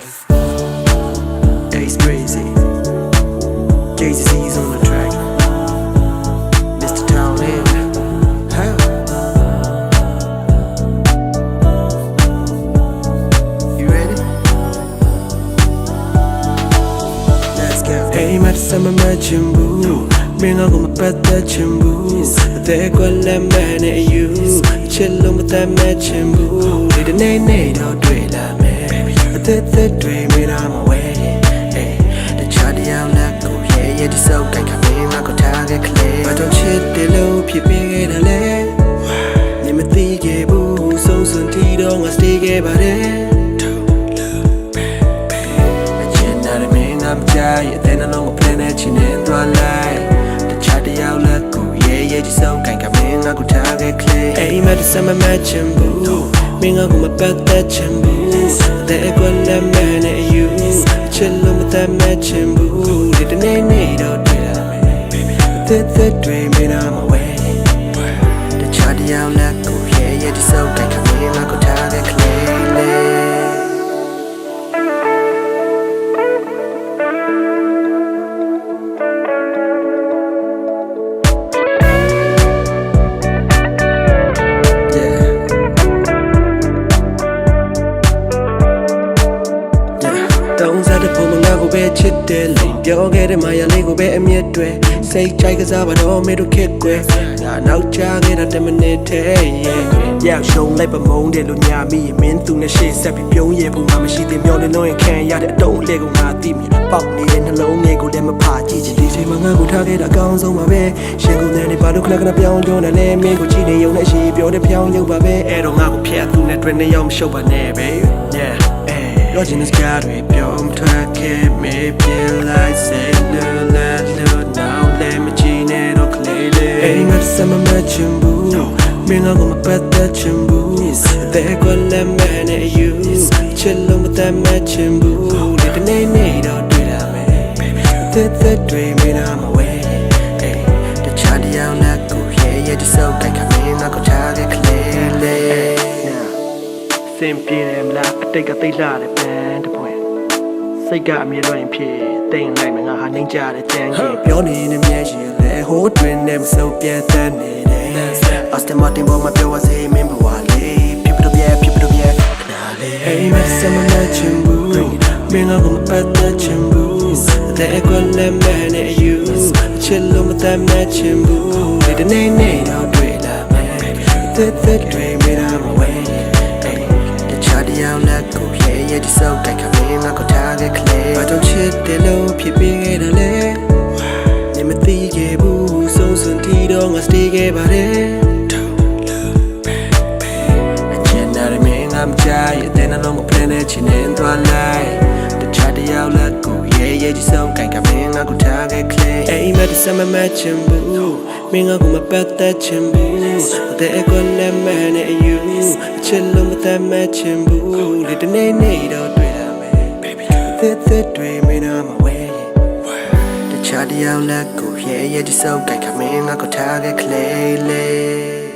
Ace crazy. JC's on the track. Mr. Townend. Huh? You ready? Let's go. Hey, my summer matching boo. မင်းကမပတ်သက်ချင်ဘူးအသေးကွက်လက်မဲ့နဲ့ယူချစ်လို့မ သက်သက်တွေမင်းနာမဝဲအေးတခြားတရားလက်ကိုရဲရဲတစောက်ကြိုက်ခမင်းငါကိုထားခဲ့ကလေးဘာတော့ချစ်တယ်လို့ဖြစ်ပြီးခဲ့တယ်လေနေမသိခဲ့ဘူးဆုံးစွန်တီတော့ငါ stay ခဲ့ပါတယ်အချင်နာမင်းငါမကြရဲ့တဲ့နှလုံးကို plan နဲ့ချင်နေသွားလိုက်တခြားတရားလက်ကိုရဲရဲတစောက်ကြိုက်ခမင်းငါကိုထားခဲ့ကလေးအိမ်မက်စမမချင်ဘူး မင်းငါကိုမပတ်သက်ချင်ဘူးတဲ့ကွက်လက်မဲ့နဲ့ယူချစ်လို့မတတ်မဲ့ချင်ဘူးဒီတနေ့နေ့တော့တွေ့လာမယ်တဲ့တဲ့တွေမင်းနာမဝဲတခြားတရားလက်ကို င်းစားတဲ့ပုံမငါကိုပဲချစ်တယ်လို့ပြောခဲ့တဲ့မာယာလေးကိုပဲအမြတ်တွေစိတ်ကြိုက်ကစားပါတော့မေတို့ခက်ကွယ်ငါနောက်ချခဲ့တာ10မိနစ်ထဲရောက်ရှုံးလိုက်ပမုန်းတယ်လို့ညာမိရင်မင်းသူနဲ့ရှေ့ဆက်ပြီးပြုံးရပုံငါမရှိသေးမျောနေလို့ရင်ခံရတဲ့အတုံးလေးကိုငါသိမြင်ပေါက်နေတဲ့နှလုံးလေးကိုလည်းမဖာကြည့်ချင်ဒီချိန်မှာငါကိုထားခဲ့တာအကောင်းဆုံးပါပဲရှင်ကုန်တဲ့နေပါလို့ခဏခဏပြောင်းတော့လည်းမင်းကိုကြည့်နေရုံနဲ့ရှိပြောတဲ့ပြောင်းရုပ်ပါပဲအဲ့တော့ငါကိုဖျက်သူနဲ့တွေ့နေရောက်မရှုပ်ပါနဲ့ baby yeah ပြောချင်တဲ့စကားတွေပြောမထွက်ခဲ့မေးပြလိုက်စိတ်လို့လက်လို့ now let me ကြည့်နေတော့ကလေးလေးအိမ်မက်စမမချင်ဘူးမင်းကမပတ်သက်ချင်ဘူးတဲ့ကွက်လက်မဲ့နဲ့ယူချစ်လို့မတတ်မဲ့ချင်ဘူးဒီတနေ့နေ့တော့တွေ့လာမယ်တဲ့တဲ့တွေမင်းနာမဝဲအေးတခြားတရားလက်ကိုရဲရဲတစောက်ကြိုက်ခ စင်ပြေတယ်မလားအတိတ်ကသိလာတယ်ပန်းတပွင့်စိတ်ကအမြဲတမ်းဖြစ်တိမ်လိုက်မငါဟာနှိမ့်ကြတယ်တန်းကြီးပြောနေနေမျက်ရှိလေဟိုးတွင်နဲ့မစုံပြတ်တတ်နေတယ်အစတမတင်ပေါ်မှာပြောပါစေမင်းဘဝလေးဖြစ်ပတော့ပြဖြစ်ပတော့ပြခနာလေး Hey my summer night ချင်ဘူးမင်းကမပတ်သက်ချင်ဘူးတဲ့ကွက်လက်မဲ့နဲ့ယူချစ်လို့မတတ်မဲ့ချင်ဘူးဒီနေ့နေ့တော့တွေ့လာမယ်တဲ့တဲ့တွေမင်းနာမဝဲ တခြားတရားလက်ကိုရဲရဲဒီစောက်ကြိုက်ခမင်းငါကိုထားခဲ့ကလေးဘာကြောင့်ချစ်တယ်လို့ဖြစ်ပြီးခဲ့တယ်လဲနေမသိခဲ့ဘူးဆုံးစွန်တီတော့ငါ stay ခဲ့ပါတယ်အချင်နာရမင်းငါမကြရဲ့တဲ့နှလုံးကို plan နဲ့ချင်နေသွားလိုက်တခြားတရားလက်ကိုရဲရဲဒီစောက်ကြိုက်ခမင်းငါကိုထားခဲ့ကလေးအိမ်မက်စမမချင်ဘူးမင်းငါကိုမပတ်သက်ချင်ဘူးတဲ့အကွက်လက်မဲ့နဲ့ယူ ချစ်လို့မတတ်မဲ့ချင်ဘူးလေတနေ့နေ့တော့တွေ့လာမယ်သက်သက်တွေမင်းနာမဝဲတခြားတရားလက်ကိုရဲရဲဒီစောက်ကြိုက်ခမင်းငါကိုထားခဲ့ကလေးလေး